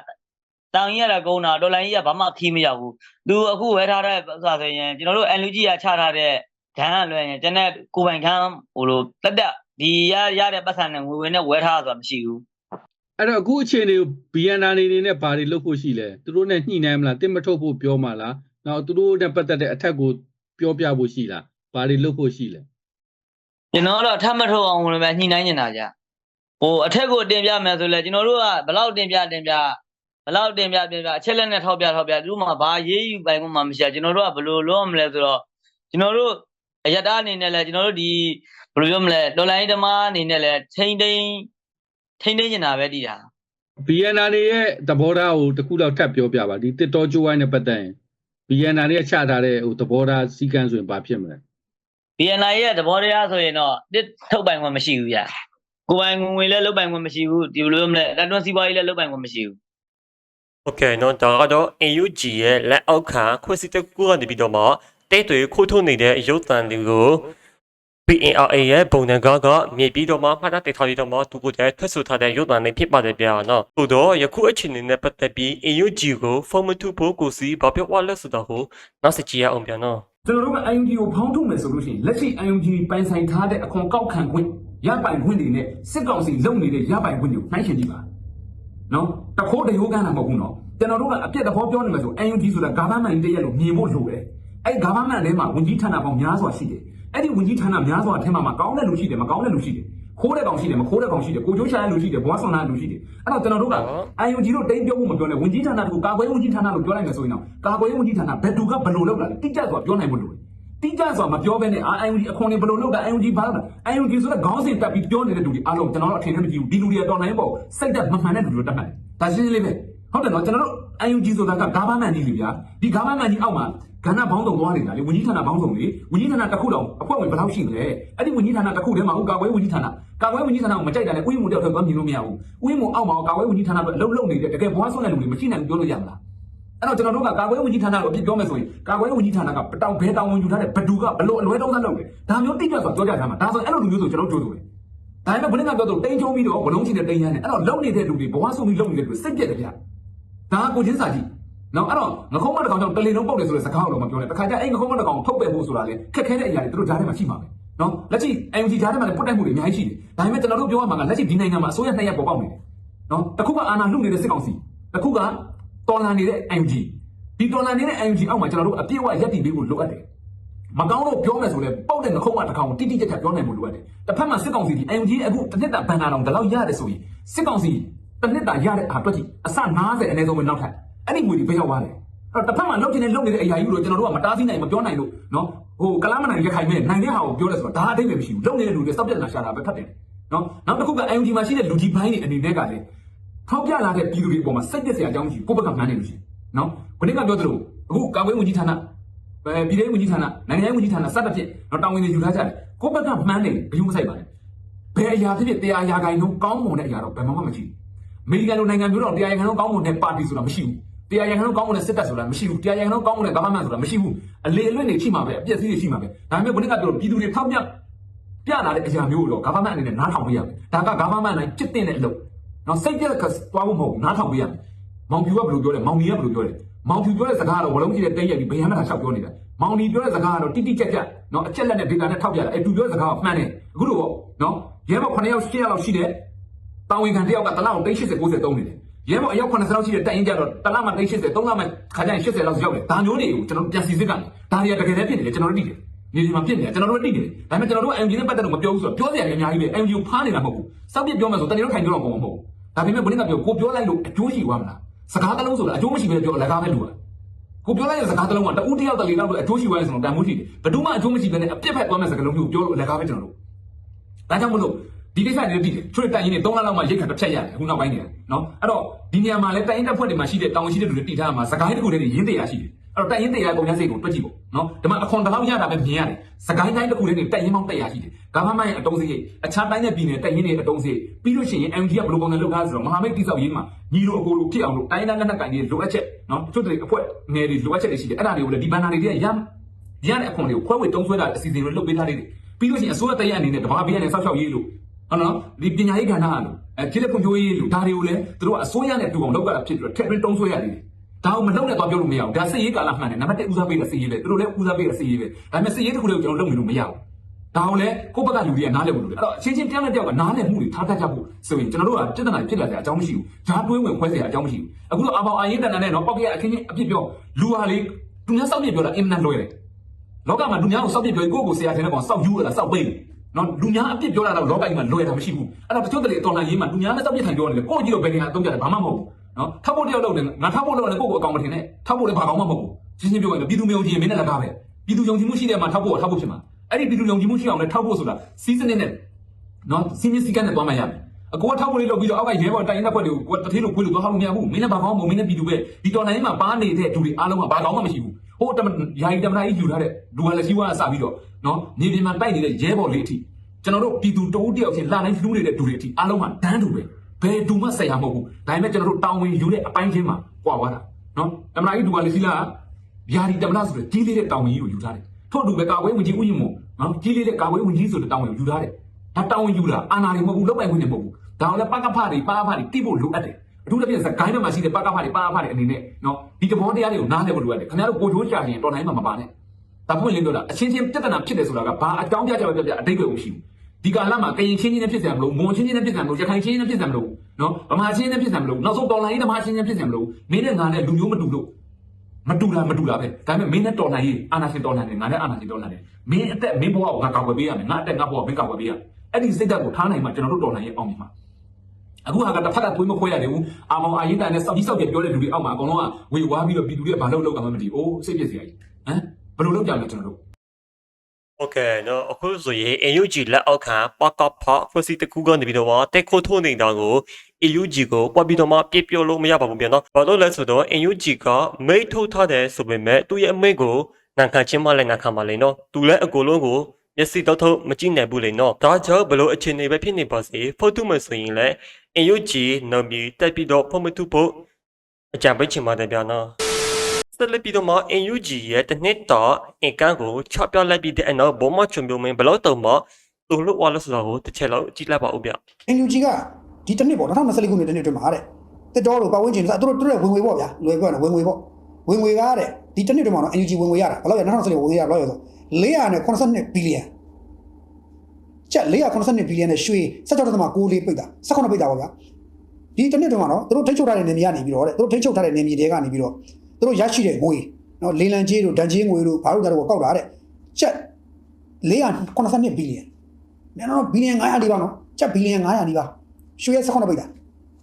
တောင်ကြီးရတာကုန်းတာဒေါ်လာကြီးကဘာမှခီးမရောက်ဘူးသူအခုဝယ်ထားတဲ့ဥစ္စာဆိုရင်ကျွန်တော်တို့ NLG ကချထားတဲ့ခန်းကလွယ်ရင်ကျွန်တော်ကိုယ်ပိုင်ခန်းဟိုလိုတက်တက်ဒီရရတဲ့ပတ်စံနဲ့ငွေဝင်နဲ့ဝယ်ထားတာဆိုတာမရှိဘူး အဲ့တော့အခုအခြေအနေကို BNR နေနေနဲ့ဘာတွေလုပ်ဖို့ရှိလဲသူတို့နဲ့ညှိနှိုင်းမလားတင်မထုတ်ဖို့ပြောမှာလားနောက်သူတို့နဲ့ပတ်သက်တဲ့အထက်ကိုပြောပြဖို့ရှိလားဘာတွေလုပ်ဖို့ရှိလဲကျွန်တော်တော့ထပ်မထုတ်အောင်လည်းပဲညှိနှိုင်းနေတာကြာဟိုအထက်ကိုတင်ပြမယ်ဆိုလဲကျွန်တော်တို့ကဘလောက်တင်ပြတင်ပြဘလောက်တင်ပြတင်ပြအချက်လက်နဲ့ထောက်ပြထောက်ပြသူတို့မှဘာရေးယူပိုင်ခွင့်မှမရှိဘူးကျွန်တော်တို့ကဘယ်လိုလုပ်ရမလဲဆိုတော့ကျွန်တော်တို့အရတားအနေနဲ့လဲကျွန်တော်တို့ဒီဘယ်လိုပြောမလဲတော်လိုင်းဓမ္မအနေနဲ့လဲထိမ့်သိမ့် ထိမ့်သိမ့်နေတာပဲတည်တာ BNR နေရဲ့သဘောထားကိုတစ်ခုတော့ထပ်ပြောပြပါဒီတစ်တော်ကျိုးဝိုင်းနဲ့ပတ်သက်ရင် BNR ရဲ့ချထားတဲ့ဟိုသဘောထားစီကံဆိုရင်ဘာဖြစ်မလဲ BNI ရဲ့သဘောတရားဆိုရင်တော့တစ်ထုတ်ပိုင်ခွင့်မရှိဘူးဗျကိုယ်ပိုင်ငွေလည်းလုတ်ပိုင်ခွင့်မရှိဘူးဒီလိုမျိုးမလဲတန်တွန်းစီးပွားရေးလည်းလုတ်ပိုင်ခွင့်မရှိဘူး โอเคနော်ဒါကတော့ AUG ရဲ့လက်အောက်ခံခွင့်စစ်တပ်ကူကနေပြီးတော့မှတဲတွေခိုးထုတ်နေတဲ့ရုပ်သံတွေကို BNRA ရဲ့ပုံနှံကားကမြေပြီးတော့မှမှတ်တတ်ထားပြီးတော့မှသူကိုယ်တိုင်ထွက်ဆိုထားတဲ့ရုပ်သံတွေဖြစ်ပါတယ်ဗျာနော်သို့တော့ယခုအချိန်နဲ့ပတ်သက်ပြီး AUG ကို form 2ဖို့ကိုစီဘာပြောရလဲဆိုတာကိုနောက်ဆက်ကြည့်ရအောင်ဗျာနော်ကျွန်တော်တို့က IUG ကိုဖောင်းထုတ်မယ်ဆိုလို့ရှိရင်လက်ရှိ IUG ပိုင်ဆိုင်ထားတဲ့အခွန်ကောက်ခံခွင့်ရပိုင်ခွင့်တွေနဲ့စစ်ကောင်စီလုပ်နေတဲ့ရပိုင်ခွင့်တွေကိုနှိုင်းယှဉ်ကြည့်ပါနော်တခိုးတရိုးကန်းတာမဟုတ်ဘူးနော်ကျွန်တော်တို့ကအပြက်သဘောပြောနေမယ်ဆို IUG ဆိုတာ government တရက်လို့မြင်ဖို့လိုတယ် အဲ့ government ထဲမှာဝန်ကြီးဌာနပေါင်းများစွာရှိတယ်အဲ့ဒီဝန်ကြီးဌာနများစွာထဲမှာမကောင်းတဲ့လူရှိတယ်မကောင်းတဲ့လူရှိတယ်ခိုးတဲ့ကောင်ရှိတယ်မခိုးတဲ့ကောင်ရှိတယ်ကိုကျိုးချတဲ့လူရှိတယ်ဘွားဆွန်တဲ့လူရှိတယ်အဲ့တော့ကျွန်တော်တို့က IUG တို့တိတ်ပြောဖို့မပြောနဲ့ဝန်ကြီးဌာနတို့ကာကွယ်ရေးဝန်ကြီးဌာနလို့ပြောလိုက်မယ်ဆိုရင်တော့ကာကွယ်ရေးဝန်ကြီးဌာနဘယ်သူကဘယ်လိုလုပ်တာလဲတိကျစွာပြောနိုင်ဖို့လိုတယ်တိကျစွာမပြောဘဲနဲ့အာ IUG အခွန်တွေဘယ်လိုလုပ်တာ IUG ဘာလို့လဲ IUG ဆိုတဲ့ခေါင်းစဉ်တက်ပြီးပြောနေတဲ့လူတွေအားလုံးကျွန်တော်တို့အထင်နဲ့မကြည့်ဘူးဒီလူတွေတော်နိုင်ပေါ့စိတ်သက်မမှန်တဲ့လူတွေတက်မှန်တယ်ဒါရှင်းရှင်းလေးပဲဟုတ်တယ်နော်ကျွန်တော်တို့ IUG ဆိုတာက government ကြီးလေဗျာဒီ government ကြီးအောက်မှာ ကဏ္ဍဘောင်းတုံသွားနေတာလေဝန်ကြီးဌာနဘောင်းတုံလေဝန်ကြီးဌာနတစ်ခုတော့အဖွဲ့ဝင်ဘယ်လောက်ရှိမလဲအဲ့ဒီဝန်ကြီးဌာနတစ်ခုထဲမှာဟုတ်ကာကွယ်ဝန်ကြီးဌာနကာကွယ်ဝန်ကြီးဌာနကိုမကြိုက်တာလေဥယျာဉ်မှုတောက်တော့မြင်လို့မရဘူးဥယျာဉ်မှုအောက်မှာကာကွယ်ဝန်ကြီးဌာနတော့အလုံးလုံးနေတဲ့တကယ်ဘွားဆွတဲ့လူတွေမရှိနိုင်ဘူးပြောလို့ရမလားအဲ့တော့ကျွန်တော်တို့ကကာကွယ်ရေးဝန်ကြီးဌာနကိုအပြစ်ပြောမယ်ဆိုရင်ကာကွယ်ရေးဝန်ကြီးဌာနကပတောင်ဘဲတောင်ဝင်ယူထားတဲ့ဘဒူကဘလို့အလွဲတုံးသားလုပ်တယ်ဒါမျိုးတိကျဆိုပြောကြထားမှာဒါဆိုအဲ့လိုလူမျိုးဆိုကျွန်တော်တို့ကြိုးဆိုတယ်ဒါပေမဲ့ဘယ်နဲ့ကပြောတော့တိန်ချုံပြီးတော့ဘလုံးချင်းနဲ့တိန်ရမ်းတယ်အဲ့တော့လုံနေတဲ့လူတွေဘဝဆုံးပြီးလုံနေတဲ့လူတွေစိတ်ပြက်တယ်ဗျဒါကကိုချင်းစာကြီး နော်အဲ့တော့ငကုံးမတစ်ကောင်ကြောင့်တလင်လုံးပုတ်တယ်ဆိုတဲ့စကားကိုတော့မပြောနဲ့တခါကျအဲ့ငကုံးမတစ်ကောင်ထုတ်ပယ်ဖို့ဆိုတာလေခက်ခဲတဲ့အရာတွေတို့ကြားထဲမှာရှိမှာပဲနော်လက်ရှိ MG ကြားထဲမှာလည်းပုတ်တိုက်မှုတွေအများကြီးရှိတယ်ဒါပေမဲ့ကျွန်တော်တို့ပြောရမှာကလက်ရှိဒီနိုင်ငံမှာအစိုးရနှစ်ရပ်ပေါ်ပေါက်နေတယ်နော်တစ်ခုကအာဏာလုနေတဲ့စစ်ကောင်စီတစ်ခုကတော်လန်နေတဲ့ MG ဒီတော်လန်နေတဲ့ MG အောက်မှာကျွန်တော်တို့အပြည့်အဝရက်တည်ပေးဖို့လိုအပ်တယ်မကောင်းလို့ပြောမယ်ဆိုလဲပုတ်တဲ့ငခုံးကတစ်ကောင်တိတိကျကျပြောနိုင်ဖို့လိုအပ်တယ်တစ်ဖက်မှာစစ်ကောင်စီဒီ MG အခုတစ်နှစ်တာဘန်နာတော်ဒီလောက်ရတယ်ဆိုရင်စစ်ကောင်စီတစ်နှစ်တာရတဲ့အားတွက်ကြည့်အစ90အနည်းဆုံးပဲနောက်ထပ် အဲ့ဒီငွေတွေဘယ်ရောက်သွားလဲအဲ့တော့တစ်ဖက်မှာလောက်ချင်တဲ့လောက်နေတဲ့အရာကြီးလို့ကျွန်တော်တို့ကမတားဆီးနိုင်မပြောနိုင်လို့နော်ဟိုကလားမနိုင်ရခိုင်မဲ့နိုင်တဲ့ဟာကိုပြောလဲဆိုတော့ဒါအတိတ်ပဲမရှိဘူးလောက်နေတဲ့လူတွေစောက်ပြက်လာရှာတာပဲဖတ်တယ်နော်နောက်တစ်ခုက MG မှာရှိတဲ့လူကြီးပိုင်းတွေအနေနဲ့ကလည်းထောက်ပြလာတဲ့ပြည်သူတွေအပေါ်မှာစိတ်ပြက်စရာအကြောင်းကြီးကိုယ့်ဘက်ကမှန်းနေလို့ရှိရင်နော်ခုနကပြောသလိုအခုကာကွယ်ဝင်ကြီးဌာနအဲပြည်ထောင်ဝင်ကြီးဌာနနိုင်ငံရေးဝင်ကြီးဌာနစသဖြင့်တော့တာဝန်တွေယူထားကြတယ်ကိုယ့်ဘက်ကမှန်းနေဘယ်လိုမဆိုင်ပါနဲ့ဘယ်အရာဖြစ်ဖြစ်တရားရာဂိုင်လုံးကောင်းမွန်တဲ့အရာတော့ဘယ်မှမရှိဘူးအမေရိကန်လိုနိုင်ငံမျိုးတော့တရားရာဂိုင်လုံးကောင်းမွန်တဲ့ပါတီဆိုတာမရှိဘူး တရားရာဂိုင်လုံးကောင်းမွန်တဲ့စစ်တပ်ဆိုတာမရှိဘူးတရားရာဂိုင်လုံးကောင်းမွန်တဲ့ government ဆိုတာမရှိဘူးအလေအလွင့်တွေရှိမှာပဲအပြည့်အစည်တွေရှိမှာပဲဒါပေမဲ့ခုနကပြောပြည်သူတွေထောက်ပြပြလာတဲ့အရာမျိုးတော့ government အနေနဲ့နားထောင်ပေးရမယ်ဒါက government နိုင်จิตတင်တဲ့အလုပ်နော်စိတ်ပြက်ကသွားဖို့မဟုတ်ဘူးနားထောင်ပေးရမယ်မောင်ပြူကဘယ်လိုပြောလဲမောင်နီကဘယ်လိုပြောလဲမောင်ဖြူပြောတဲ့စကားကတော့ဝလုံးကြီးတဲ့တိတ်ရက်ပြီးဗယံမတာလျှောက်ပြောနေတာမောင်ဒီပြောတဲ့စကားကတော့တိတိကျကျနော်အချက်လက်နဲ့ data နဲ့ထောက်ပြတာအဲသူပြောတဲ့စကားကမှန်တယ်အခုလိုပေါ့နော်ရဲဘော်9ယောက်10ယောက်လောက်ရှိတဲ့တာဝန်ခံတစ်ယောက်ကတလောက်380 90သုံးနေတယ် ရဲဘော်အယောက်80လောက်ရှိတဲ့တက်ရင်ကြတော့တလောက်မှ380 3လောက်မှခါကျရင်80လောက်ရောက်တယ်ဒါမျိုးတွေကိုကျွန်တော်ပြန်စီစစ်ကနေဒါတွေကတကယ်လည်းဖြစ်နေတယ်ကျွန်တော်တို့သိတယ်နေဒီမှာဖြစ်နေတယ်ကျွန်တော်တို့သိတယ်ဒါပေမဲ့ကျွန်တော်တို့ MG နဲ့ပတ်သက်လို့မပြောဘူးဆိုတော့ပြောစရာလည်းအများကြီးပဲ MG ကိုဖားနေတာမဟုတ်ဘူးစောက်ပြပြောမယ်ဆိုတနေ့တော့ထိုင်ပြောတော့မဟုတ်ဘူးဒါပေမဲ့ဘယ်နည်းကပြောကိုပြောလိုက်လို့အကျိုးရှိသွားမလားစကားတစ်လုံးဆိုတာအကျိုးမရှိဘဲပြောလက်ကားပဲလူကကိုပြောလိုက်တဲ့စကားတစ်လုံးကတူးတယောက်တလေတော့အကျိုးရှိသွားရင်ဆိုတော့တန်မိုးရှိတယ်ဘယ်သူမှအကျိုးမရှိဘဲနဲ့အပြစ်ဖက်သွားမဲ့စကားလုံးမျိုးပြောလို့လက်ကားပဲကျွန်တော်တို့ဒါကြောင့်မလို့ ဒီကိစ္စတွေတည်တယ်ချိုးတဲ့တိုင်ရင်3လလောက်မှရိတ်ခါတစ်ဖြတ်ရတယ်အခုနောက်ပိုင်းနေတာနော်အဲ့တော့ဒီနေရာမှာလည်းတိုင်ရင်တက်ဖွဲ့တွေမှာရှိတဲ့တောင်ရှိတဲ့လူတွေတည်ထားမှာစကားတစ်ခုတည်းရင်းတရားရှိတယ်အဲ့တော့တိုင်ရင်တရားပုံရစိတ်ကိုတွက်ကြည့်ပေါ့နော်ဒီမှာအခွန်တစ်လောက်ရတာပဲမြင်ရတယ်စကိုင်းတိုင်းတစ်ခုတည်းနေတိုင်ရင်မောင်းတက်ရရှိတယ်ဂါမမရဲ့အတုံးစိတ်အခြားတိုင်းနဲ့ပြည်နယ်တိုင်ရင်တွေအတုံးစိတ်ပြီးလို့ရှိရင် MG ကဘယ်လိုပုံစံလုပ်ထားဆိုတော့မဟာမိတ်တိဆောက်ရေးမှာညီတို့အကိုတို့ဖြစ်အောင်လို့တိုင်းတိုင်းနဲ့နဲ့ကန်တွေလိုအပ်ချက်နော်သူတို့တွေအဖွဲ့ငယ်တွေလိုအပ်ချက်တွေရှိတယ်အဲ့ဒါတွေကိုလည်းဒီဘန်နာတွေတည်းရဒီရတဲ့အခွန်တွေကိုခွဲဝေတုံးဆွဲတာအစီအစဉ်တွေလုပ်ပေးထားသေးတယ်ပြီးလို့ရှိရင်အစိုးရတရက်အနေနဲ့တဘာပေးရတဲ့ဆောက်ရှောက်ရေးလို့ ဟုတ်နော်ဒီပညာရေးကဏ္ဍကလို့အဲဖြစ်တဲ့ဖွံ့ဖြိုးရေးလို့ဒါတွေကိုလည်းသူတို့ကအစိုးရနဲ့တူအောင်လုပ်ရတာဖြစ်ပြီးတော့ထက်ပြီးတုံးဆွဲရသေးတယ်ဒါအောင်မလုပ်နဲ့တော့ပြောလို့မရဘူးဒါစစ်ရေးကာလမှန်တယ်နံပါတ်1ဦးစားပေးတာစစ်ရေးပဲသူတို့လည်းဦးစားပေးတာစစ်ရေးပဲဒါပေမဲ့စစ်ရေးတစ်ခုလည်းကျွန်တော်လုပ်နေလို့မရဘူးဒါအောင်လည်းကိုယ့်ဘက်ကလူတွေကနားလည်ဖို့လိုတယ်အဲ့တော့အချင်းချင်းတယောက်နဲ့တယောက်ကနားလည်မှုတွေထားတတ်ကြဖို့ဆိုရင်ကျွန်တော်တို့ကပြဿနာဖြစ်လာစရာအကြောင်းမရှိဘူးဓာတ်တွင်းဝင်ခွဲစရာအကြောင်းမရှိဘူးအခုတော့အပေါင်အရင်တန်တန်နဲ့တော့ပောက်ကရအခင်းချင်းအပြစ်ပြောလူဟာလေသူများစောက်ပြပြောတာအင်မတန်လွယ်တယ်လောကမှာလူများကိုစောက်ပြစ်ပြောကိုယ့်ကိုဆရာထင်တဲ့ကောင်စောက်ယူရတာစောက်ပိတ် နော်လူများအပြစ်ပြောတာတော့လောကကြီးမှာလွယ်တာမရှိဘူးအဲ့တော့တချို့တလေတော်နိုင်ရေးမှာလူများနဲ့စောက်ပြစ်ထိုင်ပြောနေတယ်ကိုယ့်ကြည့်တော့ဘယ်နေရာအသုံးကြတယ်ဘာမှမဟုတ်ဘူးနော်ထောက်ဖို့တယောက်လုပ်နေငါထောက်ဖို့လုပ်နေကိုယ့်ကိုအကောင်မထင်နဲ့ထောက်ဖို့လည်းဘာကောင်မှမဟုတ်ဘူးရှင်းရှင်းပြောရင်ပြည်သူမျိုးကြီးမင်းနဲ့လည်းကားပဲပြည်သူယုံကြည်မှုရှိတဲ့မှာထောက်ဖို့ထောက်ဖို့ဖြစ်မှာအဲ့ဒီပြည်သူယုံကြည်မှုရှိအောင်လည်းထောက်ဖို့ဆိုတာစီးစနစ်နဲ့နော်စီမင်းစီကန်းနဲ့သွားမှရမယ်အကူကထောက်ဖို့လေးလုပ်ပြီးတော့အောက်ကရဲဘော်တိုင်ရင်တဲ့ဘက်တွေကိုတထေးလို့ခွေးလို့သွားထောက်လို့မရဘူးမင်းနဲ့ဘာကောင်မှမဟုတ်မင်းနဲ့ပြည်သူပဲဒီတော်နိုင်ရေးမှာပါနေတဲ့လူတွေအားလုံးကဘာကောင်မှမရှိဘူးဟိုတမယာယီတမနာကြီးယူထားတဲ့လူကလည်းရှိဝါစပြီးတော့ နော်မြေပြင်မှာတိုက်နေတဲ့ရဲဘော်လေးအထိကျွန်တော်တို့ပြည်သူတအုပ်တယောက်ချင်းလာတိုင်းလှူနေတဲ့လူတွေအထိအားလုံးကဒန်းတူပဲဘယ်တူမှဆက်ရမဟုတ်ဘူးဒါပေမဲ့ကျွန်တော်တို့တောင်းဝင်ယူတဲ့အပိုင်းချင်းမှာကွာသွားတာနော်တမနာကြီးလူကလည်းရှိလားယာယီတမနာဆိုတဲ့ကြီးလေးတဲ့တောင်းဝင်ကြီးကိုယူထားတယ်ထို့အတူပဲကာဝေးဝင်ကြီးဥယျာဉ်မို့နော်ကြီးလေးတဲ့ကာဝေးဝင်ကြီးဆိုတဲ့တောင်းဝင်ကိုယူထားတယ်ဒါတောင်းဝင်ယူတာအာနာတွေမဟုတ်ဘူးလောက်ပိုင်ခွင့်တွေမဟုတ်ဘူးဒါအောင်လည်းပကဖတွေပါဖတွေတိဖို့လိုအပ်တယ်အထူးသဖြင့်စကိုင်းထဲမှာရှိတဲ့ပကဖတွေပါဖတွေအနေနဲ့နော်ဒီတဘောတရားတွေကိုနားလည်ဖို့လိုအပ်တယ်ခင်ဗျားတို့ကိုချိုးချရင်တော်နိုင်မှာမပါနဲ့ ဒါပွင့်လင်းပြောတာအချင်းချင်းပြဿနာဖြစ်တယ်ဆိုတာကဘာအကြောင်းပြချက်ပဲပြပြအတိတ်ပဲမရှိဘူးဒီကာလမှာကရင်ချင်းချင်းနဲ့ဖြစ်စရာမလိုမွန်ချင်းချင်းနဲ့ဖြစ်စရာမလိုရခိုင်ချင်းချင်းနဲ့ဖြစ်စရာမလိုနော်ဗမာချင်းချင်းနဲ့ဖြစ်စရာမလိုနောက်ဆုံးတော်လိုင်းဓမ္မချင်းချင်းဖြစ်စရာမလိုမင်းနဲ့ငါနဲ့လူမျိုးမတူလို့မတူတာမတူတာပဲဒါပေမဲ့မင်းနဲ့တော်နိုင်ရေးအာနာရှင်တော်နိုင်တယ်ငါနဲ့အာနာရှင်တော်နိုင်တယ်မင်းအသက်မင်းဘဝကိုငါကောက်ွယ်ပေးရမယ်ငါအသက်ငါဘဝကိုမင်းကောက်ွယ်ပေးရအဲ့ဒီစိတ်ဓာတ်ကိုထားနိုင်မှကျွန်တော်တို့တော်နိုင်ရေးအောင်မြင်မှာအခုဟာကတစ်ဖက်ကသွေးမခွဲရတယ်ဘူးအာမောင်အာရင်တန်နဲ့စောက်ပြီးစောက်ပြပြောတဲ့လူတွေအောက်မှာအကုန်လုံးကဝေဝါးပြီးတော့ပြည်သူတွေကဘာလုပ်လုပ်ကမှမသိဘူးအိုးစိတ်ပြည့်စရာကြီးဟမ် ဘယ်လိုလုပ်ကြမလဲကျွန်တော်တို့ โอเคเนาะအခုဆိုရင် AUG လက်အောက်ခံပကဖဖွဲ့စည်းတစ်ခုကနေပြီးတော့တက်ခိုးထိုးနေတာကို AUG ကိုပွားပြီးတော့မှပြပြလို့မရပါဘူးပြန်เนาะဘာလို့လဲဆိုတော့ AUG ကမိတ်ထုတ်ထားတယ်ဆိုပေမဲ့သူ့ရဲ့အမိတ်ကိုငံခံချင်းမလည်းငံခံပါလေเนาะသူလည်းအကိုလုံးကိုမျက်စိတော့ထုတ်မကြည့်နိုင်ဘူးလေเนาะဒါကြောင့်ဘလို့အခြေအနေပဲဖြစ်နေပါစေဖို့တူမဆိုရင်လည်း AUG နော်မီတက်ပြီးတော့ဖို့မတူဖို့အကြံပေးချင်ပါတယ်ဗျာเนาะ ဆက်လက်ပြီးတော့မှ NUG ရဲ့တစ်နှစ်တာအင်ကန်ကိုချပြလိုက်ပြီးတဲ့အနောက်ဘောမချုံပြုံမင်းဘလောက်တုံမှသူလို့ဝါလို့ဆိုတာကိုတစ်ချက်လောက်ကြည့်လိုက်ပါဦးဗျ NUG ကဒီတစ်နှစ်ပေါ့2024ခုနှစ်တစ်နှစ်အတွင်းမှာတဲ့တစ်တော်လိုပတ်ဝန်းကျင်ဆိုသူတို့တို့ဝင်ငွေပေါ့ဗျာလွယ်ပြောရင်ဝင်ငွေပေါ့ဝင်ငွေကားတဲ့ဒီတစ်နှစ်အတွင်းမှာတော့ NUG ဝင်ငွေရတာဘယ်လောက်ရ2024ဝင်ငွေရဘယ်လောက်ရဆို482ဘီလီယံကျပ်482ဘီလီယံနဲ့ရွှေ16.6လေးပိတ်တာ18ပိတ်တာပေါ့ဗျာဒီတစ်နှစ်အတွင်းမှာတော့သူတို့ထိချုပ်ထားတဲ့နေမြေကနေပြီးတော့တဲ့သူတို့ထိချုပ်ထားတဲ့နေမြေတွေကနေပြီးတော့ သူတို့ရရှိတဲ့ငွေနော်လေလံကြီးတို့ဒန်ကြီးငွေတို့ဘာလို့ကြတော့ကောက်တာတဲ့ကျပ်482ဘီလီယံနင်တော့ဘီလီယံ900ဒီပါနော်ချက်ဘီလီယံ900ဒီပါရွှေရဲ့16ပိတ်တာ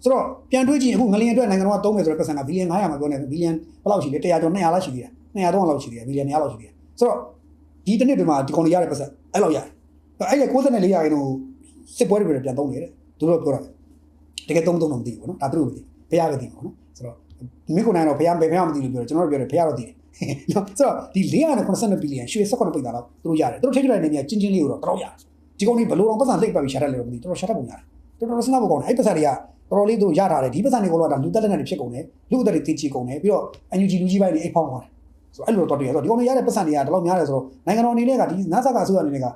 ဆိုတော့ပြန်တွေးကြည့်အခုငလျင်အတွက်နိုင်ငံတော်ကသုံးမယ်ဆိုတော့ပတ်စံကဘီလီယံ900မှာပြောနေဘီလီယံဘယ်လောက်ရှိလဲ100ကျော်200လောက်ရှိသေးတယ်200တော့လောက်ရှိသေးတယ်ဘီလီယံ200လောက်ရှိသေးတယ်ဆိုတော့ဒီတစ်နှစ်တည်းမှာဒီကောင်တွေရတဲ့ပတ်စံအဲ့လောက်ရတယ်အဲ့ဒီ94ရာခိုင်နှုန်းစစ်ပွဲတွေပြန်သုံးနေတယ်သူတို့ပြောတာတကယ်သုံးသုံးတော့မသိဘူးနော်ဒါသူတို့မသိဘုရားပဲသိမှာနော်ဆိုတော့ မိခုနိုင်တော့ဘုရားဘယ်ဘုရားမသိလို့ပြောတယ်ကျွန်တော်တို့ပြောတယ်ဘုရားတော့သိတယ်နော်ဆိုတော့ဒီ482ဘီလီယံရွှေ16ပိတ်တာတော့သူတို့ရတယ်သူတို့ထိတ်တဲ့နေမြေချင်းချင်းလေးကိုတော့တော့ရတယ်ဒီကောင်ကြီးဘလို့တော့ပတ်စံလိပ်ပတ်ပြီးရှာတတ်တယ်လို့မသိတော်တော်ရှာတတ်ပုံရတယ်တော်တော်စဉ်းစားဖို့ကောင်းတယ်အဲ့ပတ်စံတွေကတော်တော်လေးသူတို့ရထားတယ်ဒီပတ်စံတွေကတော့ဒါလူတက်လက်နဲ့ဖြစ်ကုန်တယ်လူအသက်တွေတည်ချီကုန်တယ်ပြီးတော့ NUG လူကြီးပိုင်းတွေအိတ်ဖောင်းသွားတယ်ဆိုအဲ့လိုတော့တည်းဆိုတော့ဒီကောင်တွေရတဲ့ပတ်စံတွေကတော်တော်များတယ်ဆိုတော့နိုင်ငံတော်အနေနဲ့ကဒီနာဆာကအစိုးရအနေနဲ့က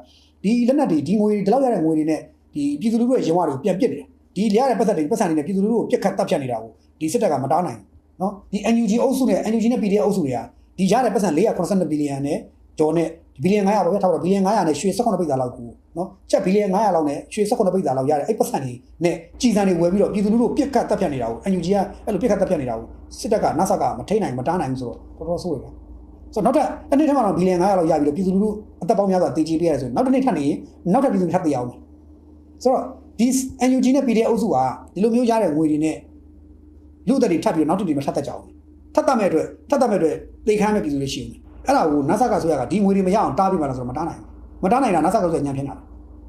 ဒီလက်နက်တွေဒီငွေတွေဒီလောက်ရတဲ့ငွေတွေနဲ့ဒီပြည်သူလူထုရဲ့ရင်ဝါတွေကိုပြန်ပစ်တယ်ဒီရတဲ့ပတ်စံတွေပတ်စံတွေနဲ့ပြည်သူလူထုကိုပြစ်ခတ်တပ်ဖြတ်နေတာကိုဒီစစ်တပ်ကမတားနိုင်ဘူး နော်ဒီ NUG အုပ်စုနဲ့ NUG နဲ့ PDF အုပ်စုတွေကဒီရတဲ့ပတ်စံ482ဘီလီယံနဲ့ကျော်နဲ့ဘီလီယံ900ပဲထားတော့ဘီလီယံ900နဲ့ရွှေ18ပိတ်တာလောက်ကိုနော်ချက်ဘီလီယံ900လောက်နဲ့ရွှေ18ပိတ်တာလောက်ရတဲ့အဲ့ပတ်စံတွေနဲ့ကြည်စံတွေဝယ်ပြီးတော့ပြည်သူလူထုပြစ်ခတ်တပ်ဖြတ်နေတာကို NUG ကအဲ့လိုပြစ်ခတ်တပ်ဖြတ်နေတာကိုစစ်တပ်ကနဆကမထိန်နိုင်မတားနိုင်ဘူးဆိုတော့တော်တော်ဆိုးရပါဆိုတော့နောက်ထပ်တစ်နေ့ထပ်မှတော့ဘီလီယံ900လောက်ရပြီးတော့ပြည်သူလူထုအသက်ပေါင်းများစွာတည်ကြည်ပြရတယ်ဆိုရင်နောက်တစ်နေ့ထပ်နေရင်နောက်ထပ်ပြည်သူထပ်တည်အောင်မယ်ဆိုတော့ဒီ NUG နဲ့ PDF အုပ်စုကဒီလိုမျိုးရတဲ့ငွေတွေနဲ့ လူသက်တွေထပ်ပြီးတော့နောက်တစ်နေ့မထပ်တတ်ကြအောင်ထပ်တတ်မဲ့အတွက်ထပ်တတ်မဲ့အတွက်သိခမ်းမဲ့ပြည်သူတွေရှိဦးမယ်အဲ့ဒါကိုနဆကဆိုရကဒီငွေတွေမရအောင်တားပြီးမှလားဆိုတော့မတားနိုင်ဘူးမတားနိုင်တာနဆကဆိုရညံဖြစ်နေတာ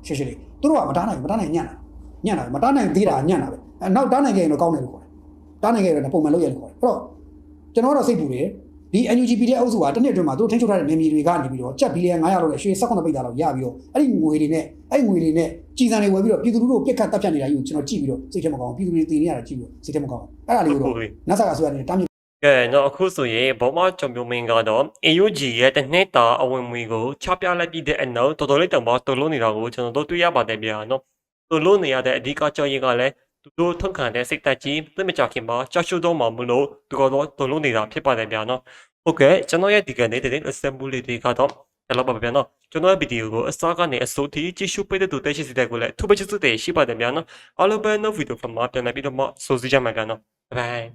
ရှင်းရှင်းလေးသူတို့ကမတားနိုင်ဘူးမတားနိုင်ညံ့တာညံ့တာမတားနိုင်သေးတာညံ့တာပဲအဲနောက်တားနိုင်ခဲ့ရင်တော့ကောင်းတယ်လို့ခေါ်တယ်တားနိုင်ခဲ့ရင်တော့ပုံမှန်လုပ်ရတယ်ခေါ်တယ်အဲ့တော့ကျွန်တော်ကတော့စိတ်ပူတယ် ဒီ NUG PDF အုပ်စုကတစ်နှစ်အတွင်းမှာသူတို့ထိန်းချုပ်ထားတဲ့နေမြေတွေကနေပြီးတော့ကြက်ဘီလီယံ900လောက်နဲ့ရွှေ18ပိတ်တာလောက်ရပြီးတော့အဲ့ဒီငွေတွေနဲ့အဲ့ဒီငွေတွေနဲ့ကြီးစံတွေဝယ်ပြီးတော့ပြည်သူလူထုကိုပြက်ခတ်တပ်ဖြတ်နေတာယူကျွန်တော်ကြည့်ပြီးတော့စိတ်ထဲမကောင်းဘူးပြည်သူတွေတည်နေရတာကြည့်ပြီးတော့စိတ်ထဲမကောင်းဘူးအဲ့ဒါလေးကိုတော့ဟုတ်ပြီနတ်ဆာကဆိုရတယ်တားမြစ်ကဲတော့အခုဆိုရင်ဘောမကျော်မျိုးမင်းကတော့ AUG ရဲ့တစ်နှစ်တာအဝင်မွေကိုချပြလိုက်ပြီးတဲ့အနောက်တော်တော်လေးတောင်မှတော်လို့နေတာကိုကျွန်တော်တို့တွေ့ရပါတယ်ဗျာနော်တော်လို့နေရတဲ့အဓိကကြောင့်ရင်ကလည်း သူတို့ထုံခံတဲ့စိတ်သက်ကြီးသိမကြခင်မှာကြောက်ရွံ့တော့မှမလို့သူကတော့တော်လို့နေတာဖြစ်ပါတယ်ဗျာနော်ဟုတ်ကဲ့ကျွန်တော်ရဲ့ဒီကနေ့တဲ့ assembly တွေကတော့အဲ့လိုပါဗျာနော်ကျွန်တော်ရဲ့ဗီဒီယိုကိုအစားကနေအစိုးထိကြည့်ရှုပေးတဲ့သူတက်ရှိစေတဲ့ကိုလည်းသူပဲချစ်တဲ့ရှိပါတယ်ဗျာနော်အားလုံးပဲနောက်ဗီဒီယိုဖမှာပြန်လည်ပြီးတော့မှစိုးစည်းကြမှာဗျာနော်ဘိုင်